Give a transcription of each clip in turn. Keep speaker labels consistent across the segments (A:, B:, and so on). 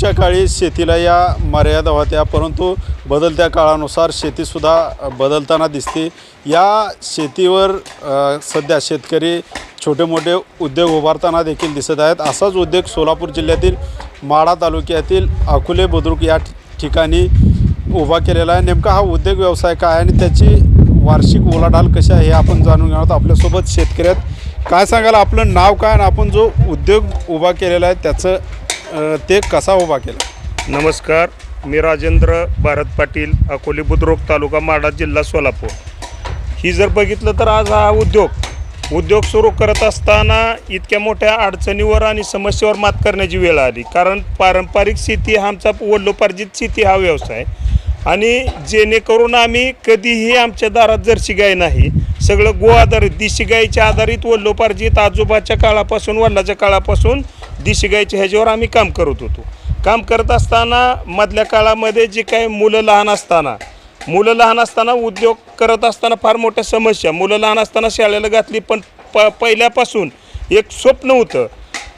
A: पूर्वीच्या काळी शेतीला या मर्यादा होत्या परंतु बदलत्या काळानुसार शेतीसुद्धा बदलताना दिसते. या शेतीवर सध्या शेतकरी छोटे मोठे उद्योग उभारताना देखील दिसत आहेत. असाच उद्योग सोलापूर जिल्ह्यातील माढा तालुक्यातील अकोले बुद्रुक या ठिकाणी उभा केलेला आहे. नेमका हा उद्योग व्यवसाय काय आणि त्याची वार्षिक उलाढाल कशी आहे हे आपण जाणून घेणार आहोत आपल्यासोबत शेतकऱ्यात. काय सांगाल? आपलं नाव काय आणि आपण जो उद्योग उभा केलेला आहे त्याचं अ, ते कसा उभा केला?
B: नमस्कार मी राजेंद्र भारत पाटील अकोले बुद्रुक तालुका माडा जिल्हा सोलापूर. ही जर बघितलं तर आज हा उद्योग उद्योग सुरू करत असताना इतक्या मोठ्या अडचणीवर आणि समस्येवर मात करण्याची वेळ आली. कारण पारंपरिक शेती हा आमचा वडलोपार्जित शेती हा व्यवसाय. आणि जेणेकरून आम्ही कधीही आमच्या दारात जर्सी गाय नाही सगळं गो आधारित देशी गायीच्या आधारित वडलोपार्जित आजोबाच्या काळापासून वडिलाच्या काळापासून देशी गायीच्या ह्याच्यावर आम्ही काम करत होतो. काम करत असताना मधल्या काळामध्ये जे काही मुलं लहान असताना मुलं लहान असताना उद्योग करत असताना फार मोठ्या समस्या. मुलं लहान असताना शाळेला घातली पण प पहिल्यापासून एक स्वप्न होतं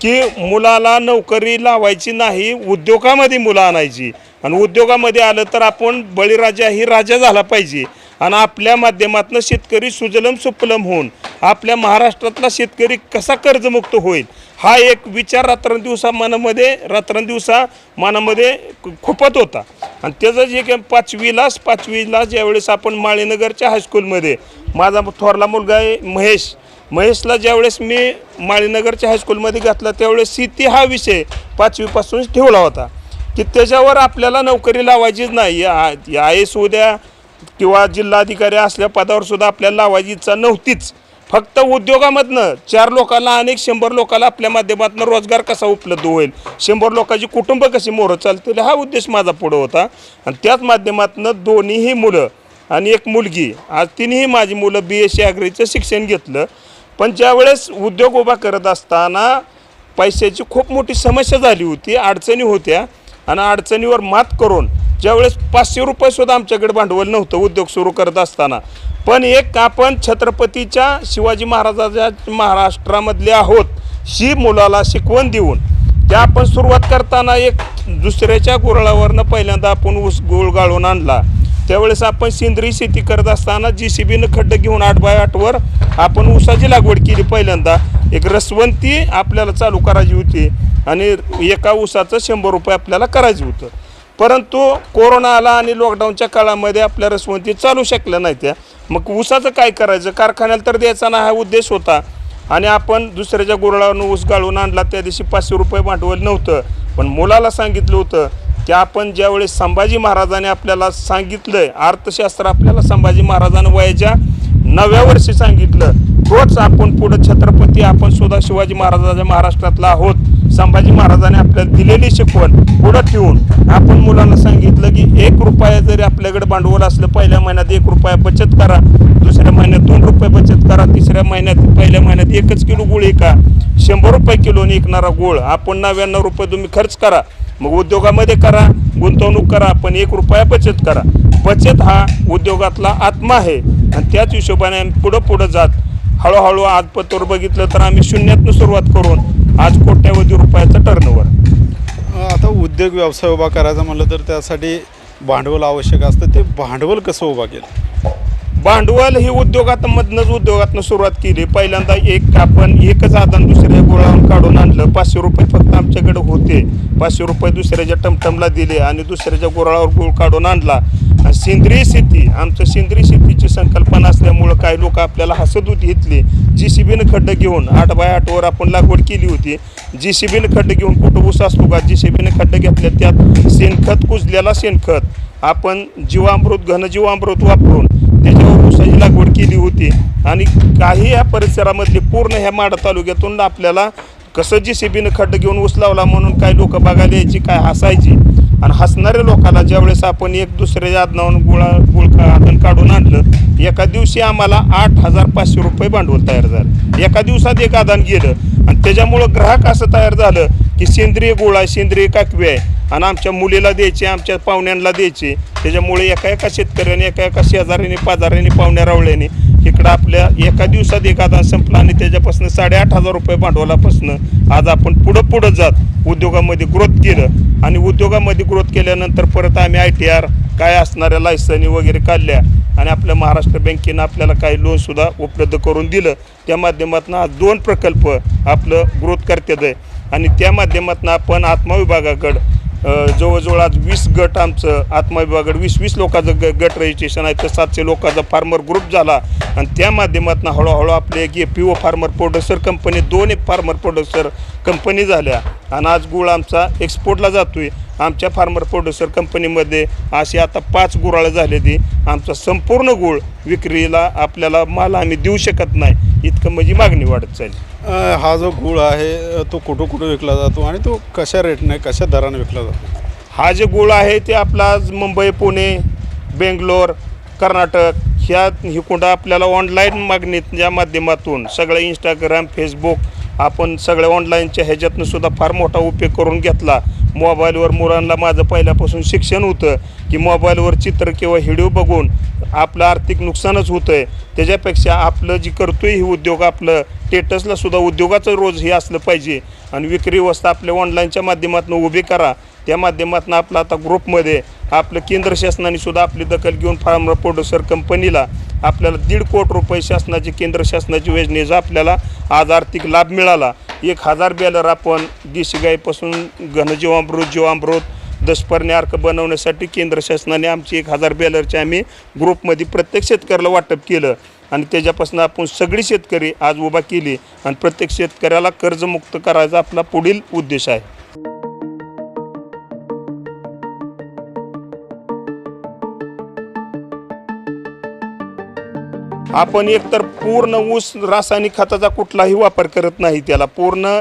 B: की मुलाला नोकरी लावायची नाही उद्योगामध्ये मुलं आणायची. आणि उद्योगामध्ये आलं तर आपण बळीराजा ही राजा झाला पाहिजे. आणि आपल्या माध्यमातून शेतकरी सुजलम सुफलम होऊन आपल्या महाराष्ट्रातला शेतकरी कसा कर्जमुक्त होईल? हा एक विचार रात्रंदिवसा मनामध्ये रात्रंदिवसा मनामध्ये खुपत होता आणि त्याचं जे काही पाचवीलाच पाचवीला ज्यावेळेस आपण माळीनगरच्या हायस्कूलमध्ये माझा थोरला मुलगा आहे महेश महेशला ज्यावेळेस मी माळीनगरच्या हायस्कूलमध्ये घातला त्यावेळेस सीती हा विषय पाचवीपासून ठेवला होता की त्याच्यावर आपल्याला नोकरी लावायचीच नाही आय एस उद्या किंवा जिल्हाधिकारी असल्या पदावर सुद्धा आपल्याला लावायची इच्छा नव्हतीच फक्त उद्योगामधनं चार लोकांना अनेक शंभर लोकांना आपल्या माध्यमातून रोजगार कसा उपलब्ध होईल? शंभर लोकांची कुटुंब कशी मोरं चालतील? हा उद्देश माझा पुढं होता. आणि त्याच माध्यमातून दोन्हीही मुलं आणि एक मुलगी आज तिन्ही माझी मुलं बी एस सी ॲग्रीचं शिक्षण घेतलं. पण ज्यावेळेस उद्योग उभा करत असताना पैशाची खूप मोठी समस्या झाली होती अडचणी होत्या. आणि अडचणीवर मात करून ज्यावेळेस पाचशे रुपयेसुद्धा आमच्याकडे भांडवल नव्हतं उद्योग सुरू करत असताना. पण एक आपण छत्रपतीच्या शिवाजी महाराजाच्या महाराष्ट्रामधले आहोत ही मुलाला शिकवण देऊन. त्या आपण सुरुवात करताना एक दुसऱ्याच्या गुरळावरनं पहिल्यांदा आपण ऊस गुळ गाळून आणला. त्यावेळेस आपण सेंद्रिय शेती करत असताना जी सी बीनं खड्डं घेऊन आठ बाय आठवर आपण ऊसाची लागवड केली पहिल्यांदा. एक रसवंती आपल्याला चालू करायची होती आणि एका ऊसाचं शंभर रुपये आपल्याला करायचं होतं. परंतु कोरोना आला आणि लॉकडाऊनच्या काळामध्ये आपल्या रसवंती चालू शकल्या नाही त्या मग ऊसाचं काय करायचं? कारखान्याला तर द्यायचा ना हा उद्देश होता. आणि आपण दुसऱ्याच्या गुरळावरून ऊस गाळून आणला त्या दिवशी पाचशे रुपये भांडवल नव्हतं. पण मुलाला सांगितलं होतं की आपण ज्यावेळेस संभाजी महाराजांनी आपल्याला सांगितलंय अर्थशास्त्र आपल्याला संभाजी महाराजांनी वयाच्या नव्या वर्षी सांगितलं तोच आपण पुढं छत्रपती आपण सुद्धा शिवाजी महाराजाच्या महाराष्ट्रातला आहोत. संभाजी महाराजांनी आपल्याला दिलेली शिकवण पुढं ठेवून आपण मुलांना सांगितलं की एक रुपया जरी आपल्याकडे भांडवल असलं पहिल्या महिन्यात एक रुपया बचत करा. दुसऱ्या महिन्यात दोन रुपये बचत करा. तिसऱ्या महिन्यात पहिल्या महिन्यात एकच किलो गुळ एका. शंभर रुपये किलोने विकणारा गुळ. आपण नव्याण्णव रुपये तुम्ही खर्च करा. मग उद्योगामध्ये करा गुंतवणूक करा पण एक रुपया बचत करा. बचत हा उद्योगातला आत्मा आहे. आणि त्याच हिशोबाने आम्ही पुढं पुढं जात हळूहळू आज पत्तर बघितलं तर आम्ही शून्यातनं सुरुवात करून आज कोट्यावधी रुपयाचं टर्नओव्हर
A: आता उद्योग व्यवसाय उभा करायचा म्हणलं तर त्यासाठी भांडवल आवश्यक असतं. ते भांडवल कसं उभा केलं?
B: भांडवल ही उद्योगातमधनंच उद्योगातनं सुरुवात केली. पहिल्यांदा एक आपण एकच आदान दुसऱ्या गोळावून काढून आणलं. पाचशे रुपये फक्त आमच्याकडे होते. पाचशे रुपये दुसऱ्याच्या टमटमला दिले आणि दुसऱ्याच्या गोळावर गुळ काढून आणला. आणि सेंद्रिय शेती आमचं सेंद्रिय शेतीची संकल्पना असल्यामुळं काही लोक आपल्याला हसत होती इथली जी सी बीनं खड्डं घेऊन आठ बाय आठवर आपण लागवड केली होती. जी सी बीनं खड्डं घेऊन कुठं ऊस असतो का? जी सी बीनं खड्डं घेतल्या त्यात शेणखत कुजलेला शेणखत. आपण जीवामृत घनजीवामृत वापरून त्याच्यावर ऊसाची लागवड केली होती. आणि काही या परिसरामधले पूर्ण ह्या माडा तालुक्यातून आपल्याला कसं जी सी बीनं खड्डं घेऊन ऊस लावला म्हणून काही लोक बघायला यायची काय हसायची. आणि हसणाऱ्या लोकांना ज्यावेळेस आपण एक दुसऱ्या आदनावून गुळा गुळका आदन काढून आणलं एका दिवशी आम्हाला आठ हजार पाचशे रुपये भांडवल तयार झालं. एका दिवसात एक आदान गेलं. आणि त्याच्यामुळं ग्राहक असं तयार झालं की सेंद्रिय गोळा आहे सेंद्रिय काकवी आहे. आणि आमच्या मुलीला द्यायचे आमच्या पाहुण्यांना द्यायचे. त्याच्यामुळे एका एका शेतकऱ्याने एका एका शेजाऱ्याने पाजाऱ्याने पाहुण्या रावल्याने इकडं आपल्या एका दिवसात एक आदान संपला आणि त्याच्यापासून साडेआठ हजार रुपये भांडवलापासून आज आपण पुढं पुढं जात उद्योगामध्ये ग्रोथ केलं. आणि उद्योगामध्ये ग्रोथ केल्यानंतर परत आम्ही आय टी आर काय असणाऱ्या लायसनी वगैरे काढल्या आणि आपल्या महाराष्ट्र बँकेनं आपल्याला काही लोनसुद्धा उपलब्ध करून दिलं. त्या माध्यमातून आज दोन प्रकल्प आपलं ग्रोथ करतात आहे. आणि त्या माध्यमातून आपण आत्मविभागाकडं जवळजवळ आज वीस गट आमचं आत्मविभागड वीस वीस लोकांचं ग गट रजिस्ट्रेशन आहे. तर सातशे लोकांचा फार्मर ग्रुप झाला. आणि त्या माध्यमातून हळूहळू आपले एक A P O farmer producer company दोन एक फार्मर प्रोड्युसर कंपनी झाल्या. आणि आज गुळ आमचा एक्सपोर्टला आहे आमच्या फार्मर प्रोड्युसर कंपनीमध्ये अशी आता पाच गुराळं झाले ती आमचा संपूर्ण गुळ विक्रीला आपल्याला माल आम्ही देऊ शकत नाही. इतकं म्हणजे मागणी वाढत चालली.
A: अ, हा जो गूळ आहे तो कुठं कुठं विकला जातो आणि तो कशा रेटने कशा दराने विकला जातो?
B: हा जे गुळ आहे ते आपला आज मुंबई पुणे बेंगलोर कर्नाटक ह्या हिकुंडा आपल्याला ऑनलाईन मागणीच्या माध्यमातून सगळं इंस्टाग्राम फेसबुक आपण सगळ्या ऑनलाईनच्या ह्याच्यातनं सुद्धा फार मोठा उपयोग करून घेतला. मोबाईलवर मुलांना माझं पहिल्यापासून शिक्षण होतं की मोबाईलवर चित्र किंवा व्हिडिओ बघून आपलं आर्थिक नुकसानच होतं आहे त्याच्यापेक्षा आपलं जी आहे ही उद्योग आपलं स्टेटसला सुद्धा उद्योगाचं रोज हे असलं पाहिजे. आणि विक्री व्यवस्था आपल्या ऑनलाईनच्या माध्यमातून उभी करा. त्या माध्यमातून आपलं आता ग्रुपमध्ये आपलं केंद्र शासनाने सुद्धा आपली दखल घेऊन फार्मर प्रोड्युसर कंपनीला आपल्याला दीड कोटी रुपये शासनाची केंद्र शासनाची योजनेचा आपल्याला आज आर्थिक लाभ मिळाला. एक हजार बॅलर आपण देशी गाईपासून घनजीवामृत जीवामृत दशपर्णी अर्क बनवण्यासाठी केंद्र शासनाने आमची एक हजार बॅलरचे आम्ही ग्रुपमध्ये प्रत्येक शेतकऱ्याला वाटप केलं. आणि त्याच्यापासून आपण सगळी शेतकरी आज उभा केली. आणि प्रत्येक शेतकऱ्याला कर्जमुक्त करायचा आपला पुढील उद्देश आहे. आपण एकतर पूर्ण ऊस रासायनिक खताचा कुठलाही वापर करत नाही त्याला. पूर्ण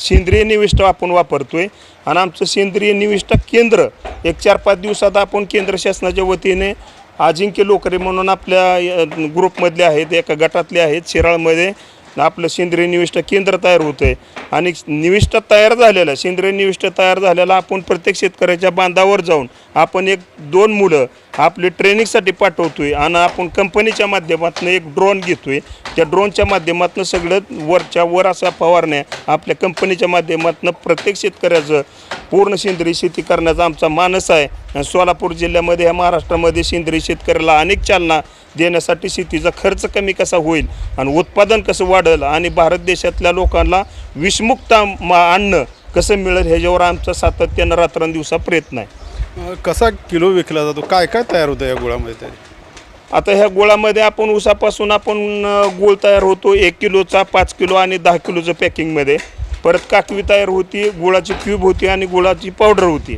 B: सेंद्रिय निविष्ट आपण वापरतोय आणि आमचं सेंद्रिय निविष्ट केंद्र एक चार पाच दिवसात आपण केंद्र शासनाच्या वतीने अजिंक्य लोकरे म्हणून आपल्या ग्रुपमधले आहेत एका गटातले आहेत शिराळमध्ये आपलं सेंद्रिय निविष्ट केंद्र तयार होतं आहे आणि निविष्ट तयार झालेलं सेंद्रिय निविष्ट तयार झालेला आपण प्रत्येक शेतकऱ्याच्या बांधावर जाऊन आपण एक दोन मुलं आपली ट्रेनिंगसाठी पाठवतो आहे आणि आपण कंपनीच्या माध्यमातून एक ड्रोन घेतो आहे त्या ड्रोनच्या माध्यमातून सगळं वरच्या वर अशा फवारण्या आपल्या कंपनीच्या माध्यमातून प्रत्येक शेतकऱ्याचं पूर्ण सेंद्रिय शेती करण्याचा आमचा मानस आहे. सोलापूर जिल्ह्यामध्ये ह्या महाराष्ट्रामध्ये सेंद्रिय शेतकऱ्याला अनेक चालना देण्यासाठी शेतीचा खर्च कमी कसा होईल आणि उत्पादन कसं वाढेल आणि भारत देशातल्या लोकांना विषमुक्त मा अन्न कसं मिळेल ह्याच्यावर आमचा सातत्यानं रात्रंदिवसा प्रयत्न आहे.
A: कसा किलो विकला जातो? काय काय तयार होतं या गुळामध्ये ते
B: आता ह्या गुळामध्ये आपण ऊसापासून आपण गूळ तयार होतो. एक किलोचा पाच किलो आणि दहा किलोचं पॅकिंगमध्ये. परत काकवी तयार होती गुळाची क्यूब होती आणि गुळाची पावडर होती.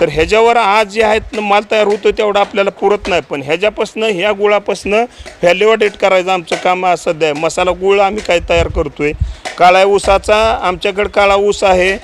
B: तर ह्याच्यावर आज जे आहेत ना माल तयार होतो तेवढा आपल्याला पुरत नाही. पण ह्याच्यापासनं ह्या गुळापासनं व्हॅल्युएटेड करायचं आमचं काम सध्या आहे मसाला गुळ आम्ही काय तयार करतो आहे काळ्या ऊसाचा आमच्याकडे काळा ऊस आहे.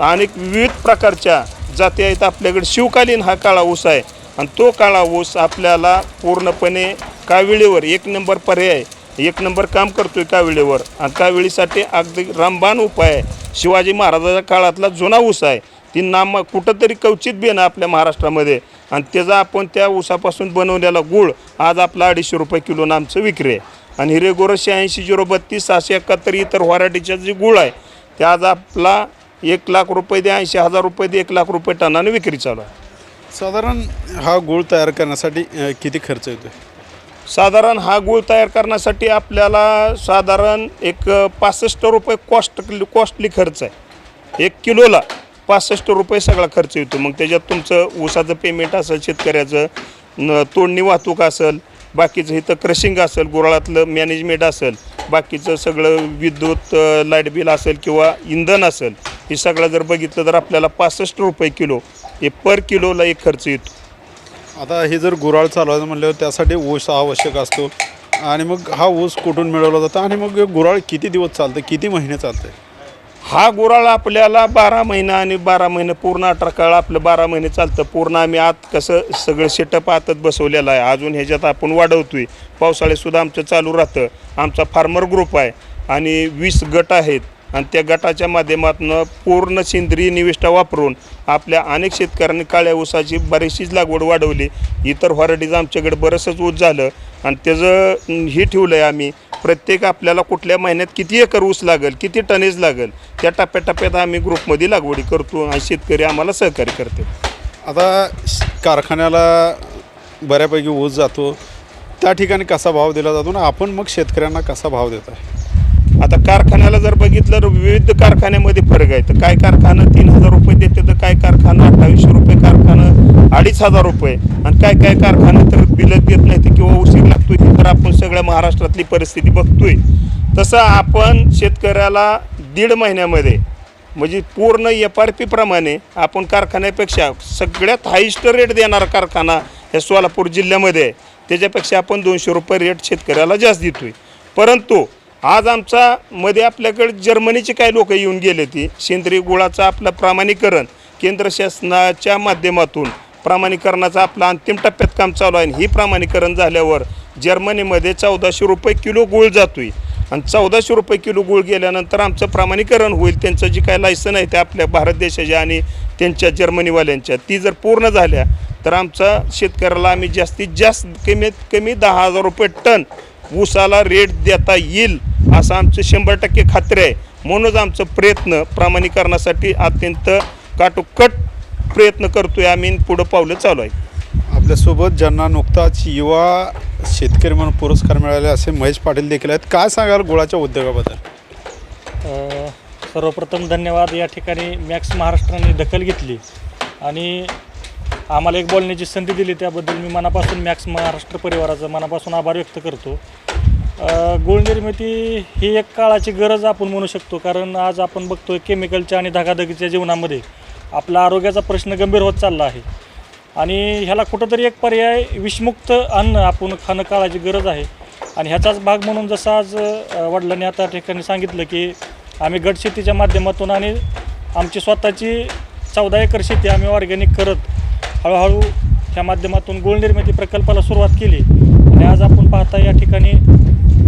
B: आणि विविध प्रकारच्या जाती आहेत आपल्याकडे. शिवकालीन हा काळा ऊस आहे. आणि तो काळा ऊस आपल्याला पूर्णपणे काविळीवर एक नंबर पर्याय एक नंबर काम करतो आहे काविळीवर. आणि काविळीसाठी अगदी रामबाण उपाय आहे. शिवाजी महाराजाच्या काळातला जुना ऊस आहे. ती नाम कुठंतरी कवचित बेन आपल्या महाराष्ट्रामध्ये. आणि त्याचा आपण त्या ऊसापासून बनवलेला गूळ आज आपला अडीचशे रुपये किलोनं आमचं विक्री आहे. आणि हिरेगोरस शहाऐंशी झिरो बत्तीस सहाशे एकाहत्तर इतर व्हरायटीचा जे गूळ आहे ते आज आपला एक लाख रुपये दे ऐंशी हजार रुपये दे एक लाख रुपये टनाने विक्री चालू आहे.
A: साधारण हा गूळ तयार करण्यासाठी अ, किती खर्च येतो
B: साधारण हा गूळ तयार करण्यासाठी आपल्याला साधारण एक पासष्ट रुपये कॉस्ट कॉस्टली खर्च आहे. एक किलोला पासष्ट रुपये सगळा खर्च येतो. मग त्याच्यात तुमचं ऊसाचं पेमेंट असेल शेतकऱ्याचं न तोडणी वाहतूक असेल बाकीचं इथं क्रशिंग असेल गुराळातलं मॅनेजमेंट असेल बाकीचं सगळं विद्युत लाइट बिल असेल किंवा इंधन असेल हे सगळं जर बघितलं तर आपल्याला पासष्ट रुपये किलो हे पर किलोला एक खर्च येतो.
A: आता हे जर गुराळ चालवायचं म्हणल्यावर त्यासाठी ऊस आवश्यक असतो. आणि मग हा ऊस कुठून मिळवला जातो? आणि मग गुराळ किती दिवस चालतं किती महिने चालतं
B: हा गुराळ आपल्याला बारा महिना आणि बारा महिने पूर्ण अठरा काळ आपलं बारा महिने चालतं. पूर्ण आम्ही आत कसं सगळं सेटअप आतच बसवलेलं आहे. अजून ह्याच्यात आपण वाढवतोय. पावसाळ्यातसुद्धा आमचं चालू राहतं. आमचा फार्मर ग्रुप आहे आणि वीस गट आहेत. आणि त्या गटाच्या माध्यमातून पूर्ण सेंद्रिय निविष्ठा वापरून आपल्या अनेक शेतकऱ्यांनी काळ्या ऊसाची बरीचशीच लागवड वाढवली. इतर व्हरायटीज आमच्याकडे बरंचसंच ऊस झालं. आणि त्याचं हे ठेवलं आहे आम्ही प्रत्येक आपल्याला कुठल्या महिन्यात किती एकर ऊस लागेल किती टनेज लागेल त्या टप्प्याटप्प्यात आम्ही ग्रुपमध्ये लागवडी करतो आणि शेतकरी आम्हाला सहकार्य करते
A: आता कारखान्याला बऱ्यापैकी ऊस जातो. त्या ठिकाणी कसा भाव दिला जातो ना आपण मग शेतकऱ्यांना कसा भाव देत आहे
B: आता कारखान्याला जर बघितलं तर विविध कारखान्यामध्ये फरक आहे. तर काय कारखाना तीन हजार रुपये देते तर काय कारखाना अठ्ठावीसशे रुपये कारखाना अडीच हजार रुपये. आणि काय काय कारखाने तर बिलत देत नाही तर किंवा उशीर लागतोय हे तर आपण सगळ्या महाराष्ट्रातली परिस्थिती बघतोय. तसं आपण शेतकऱ्याला दीड महिन्यामध्ये म्हणजे पूर्ण एफ आर पीप्रमाणे आपण कारखान्यापेक्षा सगळ्यात हायस्ट रेट देणारा कारखाना ह्या सोलापूर जिल्ह्यामध्ये आहे. त्याच्यापेक्षा आपण दोनशे रुपये रेट शेतकऱ्याला जास्त देतोय. परंतु आज आमचा मध्ये आपल्याकडे जर्मनीचे काही लोक येऊन गेले ती. सेंद्रिय गुळाचं आपलं प्रामाणीकरण केंद्र शासनाच्या माध्यमातून प्रमाणीकरणाचं आपला अंतिम टप्प्यात काम चालू आहे आणि ही प्रामाणीकरण झाल्यावर जर्मनीमध्ये चौदाशे रुपये किलो गुळ जातोय. आणि चौदाशे रुपये किलो गुळ गेल्यानंतर आमचं प्रामाणीकरण होईल त्यांचं जी काय लायसन आहे ते आपल्या भारत देशाच्या आणि त्यांच्या जर्मनीवाल्यांच्या. ती जर पूर्ण झाल्या तर आमचा शेतकऱ्याला आम्ही जास्तीत जास्त कमीत कमी दहा हजार रुपये टन ऊसाला रेट देता येईल. असं आमचं शंभर टक्के खात्री आहे. म्हणूनच आमचं प्रयत्न प्रमाणीकरणासाठी अत्यंत काटोकट प्रयत्न करतोय आम्ही पुढं पावलं चालू आहे.
A: आपल्यासोबत ज्यांना नुकताच युवा शेतकरी म्हणून पुरस्कार मिळाले असे महेश पाटील देखील आहेत. काय सांगाल गुळाच्या उद्योगाबद्दल?
C: सर्वप्रथम धन्यवाद. या ठिकाणी मॅक्स महाराष्ट्राने दखल घेतली आणि आम्हाला एक बोलण्याची संधी दिली. त्याबद्दल मी मनापासून मॅक्स महाराष्ट्र परिवाराचा मनापासून आभार व्यक्त करतो. गुळनिर्मिती ही एक काळाची गरज आपण म्हणू शकतो कारण आज आपण बघतोय केमिकलच्या आणि धगाधगीच्या जीवनामध्ये आपला आरोग्याचा प्रश्न गंभीर होत चालला आहे. आणि ह्याला कुठंतरी एक पर्याय विषमुक्त अन्न आपण खाणं काळाची गरज आहे. आणि ह्याचाच भाग म्हणून जसं आज वडिलांनी आता ठिकाणी सांगितलं की आम्ही गटशेतीच्या माध्यमातून आणि आमची स्वतःची चौदा एकर शेती आम्ही ऑर्गॅनिक करत हळूहळू ह्या माध्यमातून गुळनिर्मिती प्रकल्पाला सुरुवात केली. आणि आज आपण पाहता या ठिकाणी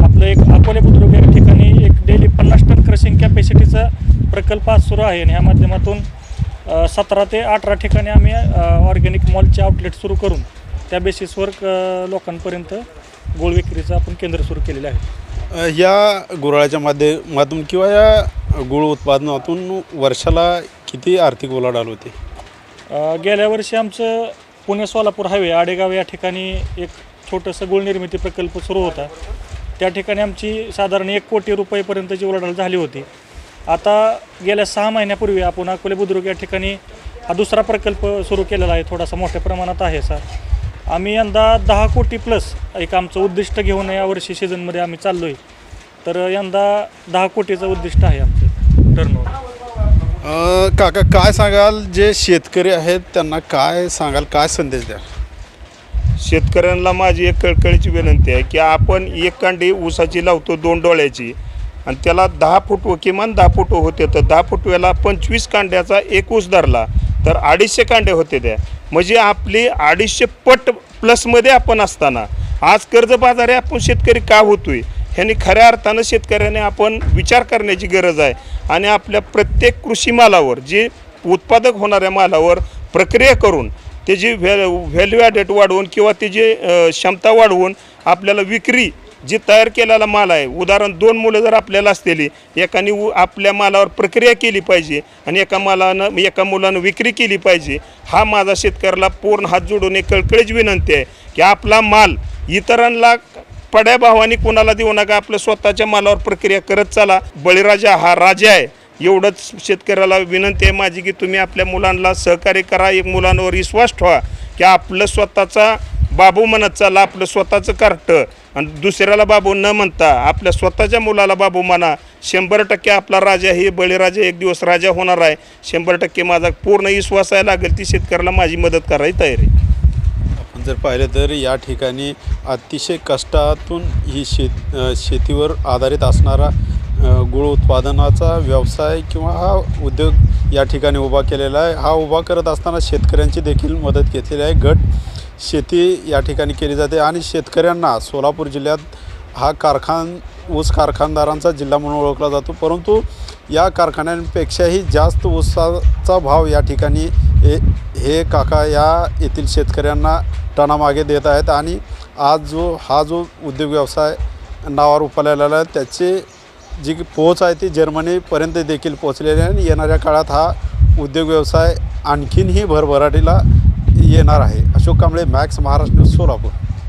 C: आपलं एक अकोले बुद्रुक या ठिकाणी एक डेली पन्नास टन क्रशिंग कॅपॅसिटीचा प्रकल्प आज सुरू आहे. आणि ह्या माध्यमातून सतरा ते अठरा ठिकाणी आम्ही ऑर्गॅनिक मॉलचे आउटलेट सुरू करून त्या बेसिसवर लोकांपर्यंत गोळ विक्रीचं आपण केंद्र सुरू केलेलं आहे.
A: या गुराळाच्या माध्यमातून किंवा या गुळ उत्पादनातून वर्षाला किती आर्थिक उलाढाल होते?
C: गेल्या वर्षी आमचं पुणे सोलापूर हायवे आडेगाव या ठिकाणी एक छोटंसं गुळनिर्मिती प्रकल्प सुरू होता. त्या ठिकाणी आमची साधारण एक कोटी रुपयेपर्यंतची उलाढाल झाली होती. आता गेल्या सहा महिन्यापूर्वी आपण अकोले बुद्रुक या ठिकाणी हा दुसरा प्रकल्प सुरू केलेला आहे. थोडासा मोठ्या प्रमाणात आहे सर आम्ही यंदा दहा कोटी प्लस एक आमचं उद्दिष्ट घेऊन यावर्षी सीझनमध्ये आम्ही चाललो आहे तर यंदा दहा कोटीचं उद्दिष्ट आहे आमचं. टर्नओव्हर
A: काका काय सांगाल? जे शेतकरी आहेत त्यांना काय सांगाल? काय संदेश द्या
B: शेतकऱ्यांना माझी एक कळकळीची विनंती आहे की आपण एक कांडी ऊसाची लावतो दोन डोळ्याची. आणि त्याला दहा फूट व किमान दहा फूट होते. तर दहा फुटव्याला पंचवीस कांड्याचा एक ऊस धरला तर अडीचशे कांडे होते त्या. म्हणजे आपली अडीचशे पट प्लसमध्ये आपण असताना आज कर्जबाजारी आपण शेतकरी का होतोय? ह्यांनी खऱ्या अर्थानं शेतकऱ्याने आपण विचार करण्याची गरज आहे. आणि आपल्या प्रत्येक कृषी मालावर जे उत्पादक होणाऱ्या मालावर प्रक्रिया करून त्याची व्हॅ व्हॅल्यू ॲडेट वाढवून किंवा त्याची क्षमता वाढवून आपल्याला विक्री जी तयार केलेला माल आहे उदाहरण दोन मुलं जर आपल्याला असलेली एकाने उ आपल्या मालावर प्रक्रिया केली पाहिजे आणि एका मालानं एका मुलानं विक्री केली पाहिजे हा माझा शेतकऱ्याला पूर्ण हात जोडून एक कळकळीच विनंती आहे की आपला माल इतरांना पड्या भावाने कोणाला देऊ नका आपल्या स्वतःच्या मालावर प्रक्रिया करत चला. बळीराजा हा राजा आहे. एवढंच शेतकऱ्याला विनंती आहे माझी की तुम्ही आपल्या मुलांना सहकार्य करा. एक मुलांवर विश्वास ठेवा की आपलं स्वतःचा बाबू म्हणत चाला आपलं स्वतःचं कार्ट. आणि दुसऱ्याला बाबू न म्हणता आपल्या स्वतःच्या मुलाला बाबू म्हणा. शंभर टक्के आपला राजा हे बळीराजा एक दिवस राजा होणार आहे. शंभर टक्के माझा पूर्ण विश्वास आहे लागेल ती शेतकऱ्याला माझी मदत करायची तयारी आहे.
A: आपण जर पाहिलं तर या ठिकाणी अतिशय कष्टातून ही शेत शेतीवर आधारित असणारा गुळ उत्पादनाचा व्यवसाय किंवा हा उद्योग या ठिकाणी उभा केलेला आहे. हा उभा करत असताना शेतकऱ्यांची देखील मदत घेतलेली आहे. गट शेती या ठिकाणी केली जाते आणि शेतकऱ्यांना सोलापूर जिल्ह्यात हा कारखान ऊस कारखानदारांचा जिल्हा म्हणून ओळखला जातो. परंतु या कारखान्यांपेक्षाही जास्त ऊसाचा भाव या ठिकाणी हे हे काका या येथील शेतकऱ्यांना टनामागे देत आहेत. आणि आज जो हा जो उद्योग व्यवसाय नावावर उपालेला आहे त्याचे जी पोच आहे ती जर्मनीपर्यंत देखील पोचलेली आहे आणि येणाऱ्या काळात हा उद्योग व्यवसाय आणखीनही भरभराटीला येणार आहे. Ashok Kamble Max Maharashtra news Solapur.